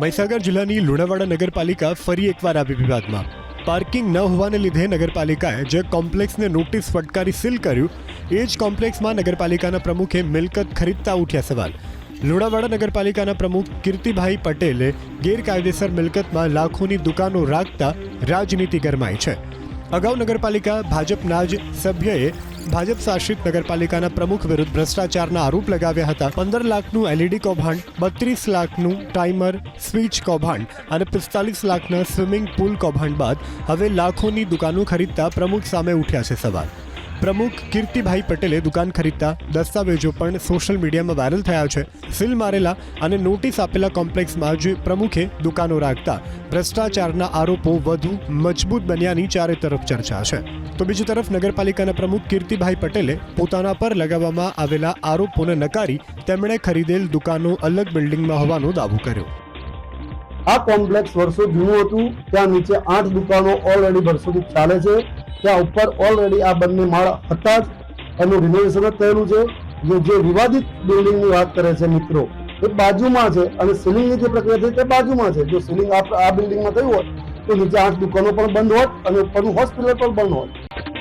મહીસાગર જિલ્લાની લુણાવાડા નગરપાલિકા ફરી એકવાર આવી વિવાદમાં. પાર્કિંગ ન હોવાને લીધે નગરપાલિકાએ જે કોમ્પ્લેક્સને નોટિસ ફટકારી સીલ કર્યું, એ જ કોમ્પ્લેક્સમાં નગરપાલિકાના પ્રમુખે મિલકત ખરીદતા ઉઠ્યા સવાલ. લુણાવાડા નગરપાલિકાના પ્રમુખ કીર્તિભાઈ પટેલે ગેરકાયદેસર મિલકતમાં લાખોની દુકાનો રાખતા રાજનીતિ ગરમાઈ છે. અગાઉ નગરપાલિકા ભાજપના જ સભ્યએ ભાજપ શાસિત નગરપાલિકાના પ્રમુખ વિરુદ્ધ ભ્રષ્ટાચારના આરોપ લગાવ્યા હતા. પંદર લાખનું એલઈડી કૌભાંડ, બત્રીસ લાખનું ટાઈમર, સ્વિચ કૌભાંડ અને પિસ્તાલીસ લાખના સ્વિમિંગ પુલ કૌભાંડ બાદ હવે લાખોની દુકાનો ખરીદતા પ્રમુખ સામે ઉઠ્યા છે સવાલ. પ્રમુખ કીર્તિભાઈ પટેલે દુકાન ખરીદતા દસ્તાવેજો પણ સોશિયલ મીડિયામાં વાયરલ થયા છે. સીલ મારેલા અને નોટિસ આપેલા કોમ્પ્લેક્સમાં જ પ્રમુખે દુકાનો રાખતા ભ્રષ્ટાચારના આરોપો વધુ મજબૂત બન્યાની ચારે તરફ ચર્ચા છે. તો બીજી તરફ નગરપાલિકાના પ્રમુખ કીર્તિભાઈ પટેલે પોતાના પર લગાવવામાં આવેલા આરોપોને નકારી તેમણે ખરીદેલ દુકાનો અલગ બિલ્ડિંગમાં હોવાનો દાવો કર્યો. આ કોમ્પ્લેક્સ વર્ષો જૂનું હતું. ત્યાં નીચે આઠ દુકાનો ઓલરેડી વર્ષોથી ચાલે છે. ત્યાં ઉપર ઓલરેડી આ બંને માળ હતા જ. એનું રિનોવેશન જ થયેલું છે. જે જે વિવાદિત બિલ્ડિંગની વાત કરે છે મિત્રો, એ બાજુમાં છે અને સીલિંગની જે પ્રક્રિયા થઈ તે બાજુમાં છે. જો સીલિંગ આ બિલ્ડિંગમાં થયું હોત તો નીચે આઠ દુકાનો પણ બંધ હોત અને ઉપરનું હોસ્પિટલ પણ બંધ હોત.